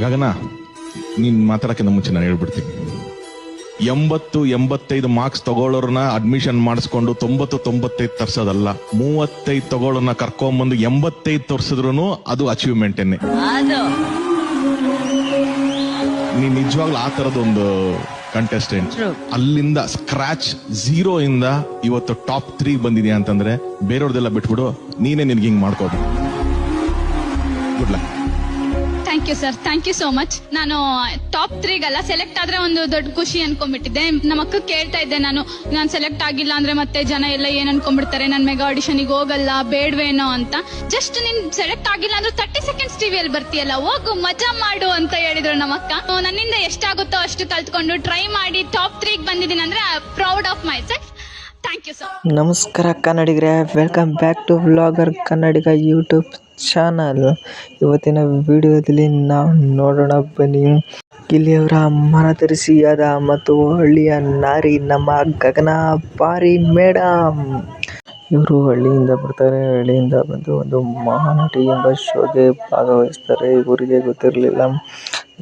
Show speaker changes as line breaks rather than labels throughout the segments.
ಗಗನ ನೀನ್ ಮಾತಾಡಕ್ಕಿಂತ ಮುಂಚೆ ನಾನು ಹೇಳ್ಬಿಡ್ತೀನಿ. ಎಂಬತ್ತು ಎಂಬತ್ತೈದು ಮಾರ್ಕ್ಸ್ ತಗೊಳ್ಳೋರ್ನ ಅಡ್ಮಿಷನ್ ಮಾಡಿಸ್ಕೊಂಡು ತೊಂಬತ್ತು ತೊಂಬತ್ತೈದು ತರ್ಸೋದಲ್ಲ ಮೂವತ್ತೈದು ತಗೊಳ್ಳೋರ್ನ ಕರ್ಕೊಂಬಂದು ಎಂಬತ್ತೈದು ತೋರ್ಸಿದ್ರು ಅದು ಅಚೀವ್ಮೆಂಟೇನೆ ನೀನ್ ನಿಜವಾಗ್ಲೂ ಆ ತರದೊಂದು ಕಂಟೆಸ್ಟೆಂಟ್ ಅಲ್ಲಿಂದ ಸ್ಕ್ರಾಚ್ ಝೀರೋ ಇಂದ ಇವತ್ತು ಟಾಪ್ ತ್ರೀ ಬಂದಿದ್ಯಾ ಅಂತಂದ್ರೆ ಬೇರೆಯವ್ರದೆಲ್ಲ ಬಿಟ್ಬಿಡು ನೀನೇ ನಿನ್ಗೆ ಹಿಂಗ್ ಮಾಡ್ಕೋಬೇಕು. Good luck
thank you sir thank you so much ನಾನು ಟಾಪ್ ತ್ರೀಗಲ್ಲ ಸೆಲೆಕ್ಟ್ ಆದ್ರೆ ಒಂದು ದೊಡ್ಡ ಖುಷಿ ಅನ್ಕೊಂಡ್ಬಿಟ್ಟಿದ್ದೆ. ನಮ್ಮ ಅಕ್ಕ ಕೇಳ್ತಾ ಇದ್ದೆ ನಾನು ನಾನು ಸೆಲೆಕ್ಟ್ ಆಗಿಲ್ಲ ಅಂದ್ರೆ ಮತ್ತೆ ಜನ ಎಲ್ಲ ಏನ್ ಅನ್ಕೊಂಡ್ಬಿಡ್ತಾರೆ? ನಾನು ಮೆಗಾ ಆಡಿಷನ್ಗೆ ಹೋಗಲ್ಲ ಬೇಡವೇನೋ ಅಂತ. ಜಸ್ಟ್ ನೀನ್ ಸೆಲೆಕ್ಟ್ ಆಗಿಲ್ಲ ಅಂದ್ರೆ ತರ್ಟಿ ಸೆಕೆಂಡ್ಸ್ ಟಿವಿಯಲ್ಲಿ ಬರ್ತೀಯಲ್ಲ, ಹೋಗು, ಮಜಾ ಮಾಡು ಅಂತ ಹೇಳಿದ್ರು ನಮ್ಮ ಅಕ್ಕ. ನನ್ನಿಂದ ಎಷ್ಟಾಗುತ್ತೋ ಅಷ್ಟು ಕಲ್ತ್ಕೊಂಡು ಟ್ರೈ ಮಾಡಿ ಟಾಪ್ ತ್ರೀಗೆ ಬಂದಿದ್ದೀನಿ ಅಂದ್ರೆ
ನಮಸ್ಕಾರ ಕನ್ನಡಿಗರೇ welcome back to vlogger Kannadiga YouTube channel ಇವತ್ತಿನ ವಿಡಿಯೋದಲ್ಲಿ ನಾವು ನೋಡೋಣ ಬನ್ನಿ. ಇಲ್ಲಿಯವರ ಮನತರಿಸಿಯಾದ ಮತ್ತು ಹಳ್ಳಿಯ ನಾರಿ, ನಮ್ಮ ಗಗನ ಪಾರಿ ಮೇಡಮ್ ಇವರು ಹಳ್ಳಿಯಿಂದ ಬರ್ತಾರೆ, ಹಳ್ಳಿಯಿಂದ ಬಂದು ಒಂದು ಮಹಾನಟಿ ಎಂಬ ಶೋಗೆ ಭಾಗವಹಿಸ್ತಾರೆ. ಇವರಿಗೆ ಗೊತ್ತಿರಲಿಲ್ಲ.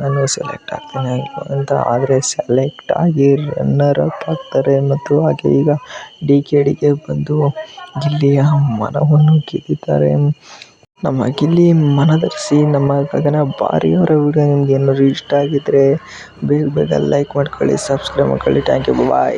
ನಾನು ಸೆಲೆಕ್ಟ್ ಆಗ್ತೀನಿ ಅಂತ. ಆದರೆ ಸೆಲೆಕ್ಟ್ ಆಗಿ ರನ್ನರ್ ಅಪ್ ಆಗ್ತಾರೆ ಮತ್ತು ಹಾಗೆ ಈಗ ಡಿ ಕೆ ಡಿಗೆ ಬಂದು ಗಿಲ್ಲಿಯ ಮನವನ್ನು ಗೆದ್ದಿದ್ದಾರೆ ನಮ್ಮ ಗಿಲ್ಲಿ ಮನದರ್ಶಿ, ನಮ್ಮ ಗಗನ ಬಾರಿಯವರ ವಿಡಿಯೋ ನಿಮಗೆ ಏನಾದ್ರು ಇಷ್ಟ ಆಗಿದ್ರೆ ಬೇಗ ಬೇಗ ಲೈಕ್ ಮಾಡ್ಕೊಳ್ಳಿ ಸಬ್ಸ್ಕ್ರೈಬ್ ಮಾಡ್ಕೊಳ್ಳಿ. Thank you bye